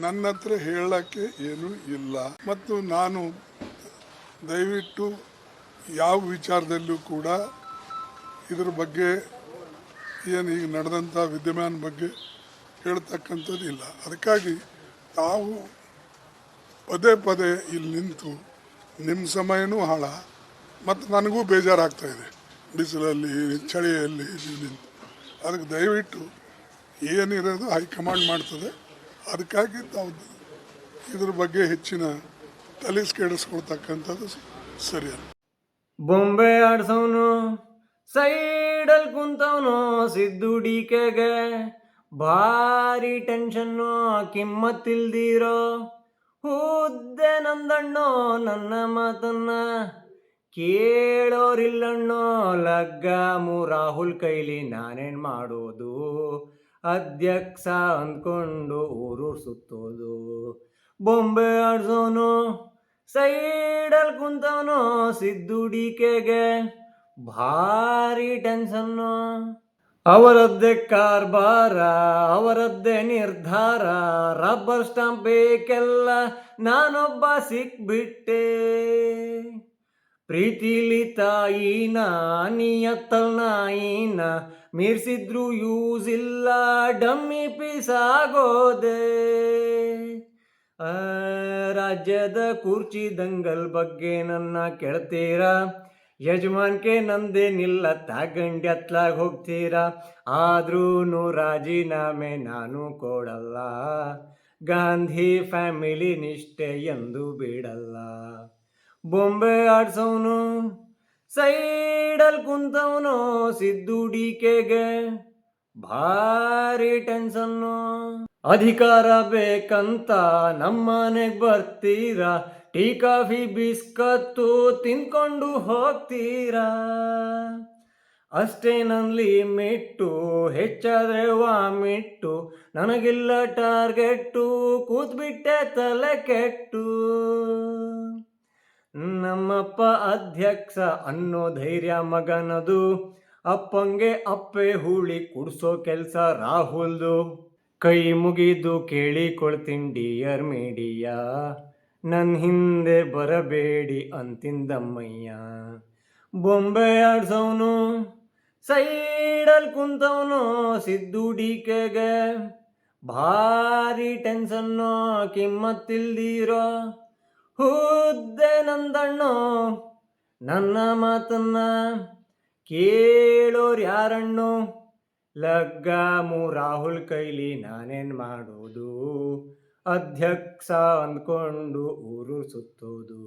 ನನ್ನ ಹತ್ರ ಹೇಳಕ್ಕೆ ಏನು ಇಲ್ಲ. ಮತ್ತು ನಾನು ದಯವಿಟ್ಟು ಯಾವ ವಿಚಾರದಲ್ಲೂ ಕೂಡ ಇದ್ರ ಬಗ್ಗೆ ಏನು ಈಗ ನಡೆದಂಥ ವಿದ್ಯಮಾನ ಬಗ್ಗೆ ಹೇಳ್ತಕ್ಕಂಥದ್ದು ಇಲ್ಲ. ಅದಕ್ಕಾಗಿ ತಾವು ಪದೇ ಪದೇ ಇಲ್ಲಿ ನಿಂತು ನಿಮ್ಮ ಸಮಯನೂ ಹಾಳ. ಮತ್ತು ನನಗೂ ಬೇಜಾರಾಗ್ತಾ ಇದೆ. ಬಿಸಿಲಲ್ಲಿ, ಚಳಿಯಲ್ಲಿ ಇಲ್ಲಿ ನಿಂತು. ಅದಕ್ಕೆ ದಯವಿಟ್ಟು ಏನಿರೋದು ಹೈಕಮಾಂಡ್ ಮಾಡ್ತದೆ. ಅದಕ್ಕಾಗಿ ತಾವು ಇದ್ರ ಬಗ್ಗೆ ಹೆಚ್ಚಿನ ತಲೆಸ್ ಕೆಡಿಸ್ಕೊಳ್ತಕ್ಕಂಥದ್ದು ಸರಿಯಲ್ಲ ಬೊಂಬೆ ಆಡ್ಸವನು, ಸೈಡಲ್ ಕುಂತವನು ಸಿದ್ದು ಡಿಕೆಗೆ ಭಾರಿ ಟೆನ್ಷನ್ನು, ಕಿಮ್ಮತ್ತಿಲ್ದಿರೋ. ಹುದ್ದೆ ನಂದಣ್ಣೋ, ನನ್ನ ಮಾತನ್ನ ಕೇಳೋರಿಲ್ಲಣ್ಣೋ, ಲಗ್ಗಾಮು ರಾಹುಲ್ ಕೈಲಿ ನಾನೇನ್ ಮಾಡೋದು? ಅಧ್ಯಕ್ಷ ಅಂದ್ಕೊಂಡು ಊರು ಸುತ್ತೋದು. ಬೊಂಬೆ ಆಡ್ಸೋನು, ಸೈಡಲ್ ಕುಂತವನು ಸಿದ್ದು ಡಿಕೆಗೆ ಭಾರಿ ಟೆನ್ಷನ್ನು. ಅವರದ್ದೇ ಕಾರ್ಬಾರ, ಅವರದ್ದೇ ನಿರ್ಧಾರ, ರಬ್ಬರ್ ಸ್ಟಾಂಪ್ ಬೇಕೆಲ್ಲ ನಾನೊಬ್ಬ ಸಿಕ್ಬಿಟ್ಟೆ. ಪ್ರೀತಿಲಿ ತಾಯಿನ, ನಿಯತ್ತಲ್ ನಾಯಿನ ಮೀರ್ಸಿದ್ರು ಯೂಸ್ ಇಲ್ಲ ಡಮ್ಮಿ ಪಿಸಾಗೋದೆ. ರಾಜ್ಯದ ಕುರ್ಚಿ ದಂಗಲ್ ಬಗ್ಗೆ ನನ್ನ ಕೇಳ್ತೀರಾ? ಯಜಮಾನ್ಕೆ ನಂದೇನಿಲ್ಲ ತಾಗಂಡ್ಯತ್ಲಾಗ ಹೋಗ್ತೀರಾ? ಆದ್ರೂ ರಾಜೀನಾಮೆ ನಾನು ಕೊಡಲ್ಲ. ಗಾಂಧಿ ಫ್ಯಾಮಿಲಿ ನಿಷ್ಠೆ ಎಂದು ಬಿಡಲ್ಲ. ಬೊಂಬೆ ಆಡ್ಸವನು ಸೈಡಲ್ ಕುಂತವನು ಸಿದ್ದುಡಿಕೆಗೆ. ಭಾರಿ ಟೆನ್ಷನ್ನು. ಅಧಿಕಾರ ಬೇಕಂತ ನಮ್ಮನೆಗ್ ಬರ್ತೀರಾ? ಟೀ, ಕಾಫಿ, ಬಿಸ್ಕತ್ತು ತಿನ್ಕೊಂಡು ಹೋಗ್ತೀರಾ? ಅಷ್ಟೇ ನನ್ಲಿ ಮಿಟ್ಟು ಹೆಚ್ಚಾದ್ರೆ ವಾಮಿಟ್ಟು. ನನಗಿಲ್ಲ ಟಾರ್ಗೆಟ್ಟು, ಕೂತ್ಬಿಟ್ಟೆ ತಲೆ ಕೆಟ್ಟು. ನಮ್ಮಪ್ಪ ಅಧ್ಯಕ್ಷ ಅನ್ನೋ ಧೈರ್ಯ ಮಗನದು. ಅಪ್ಪಂಗೆ ಅಪ್ಪೆ ಹೂಳಿ ಕುಡ್ಸೋ ಕೆಲ್ಸ ರಾಹುಲ್ದು. ಕೈ ಮುಗಿದು ಕೇಳಿಕೊಳ್ತೀನಿ ಡಿಯರ್ ಮೀಡಿಯಾ. ನನ್ನ ಹಿಂದೆ ಬರಬೇಡಿ ಅಂತಿಂದಮ್ಮಯ್ಯ ಬೊಂಬೆ ಆಡ್ಸವನು, ಸೈಡಲ್ ಕುಂತವನು ಸಿದ್ದು ಡಿಕೆಗೆ. ಭಾರಿ ಟೆನ್ಷನ್ನು, ಕಿಮ್ಮತ್ತಿಲ್ದಿರೋ ಹುದ್ದೆ ನಂದಣ್ಣು ನನ್ನ ಮಾತನ್ನ ಕೇಳೋರು ಯಾರಣ್ಣು? ಲಗ್ಗಾಮು ರಾಹುಲ್ ಕೈಲಿ ನಾನೇನ್ ಮಾಡೋದು? ಅಧ್ಯಕ್ಷ ಅಂದ್ಕೊಂಡು ಊರು ಸುತ್ತೋದು.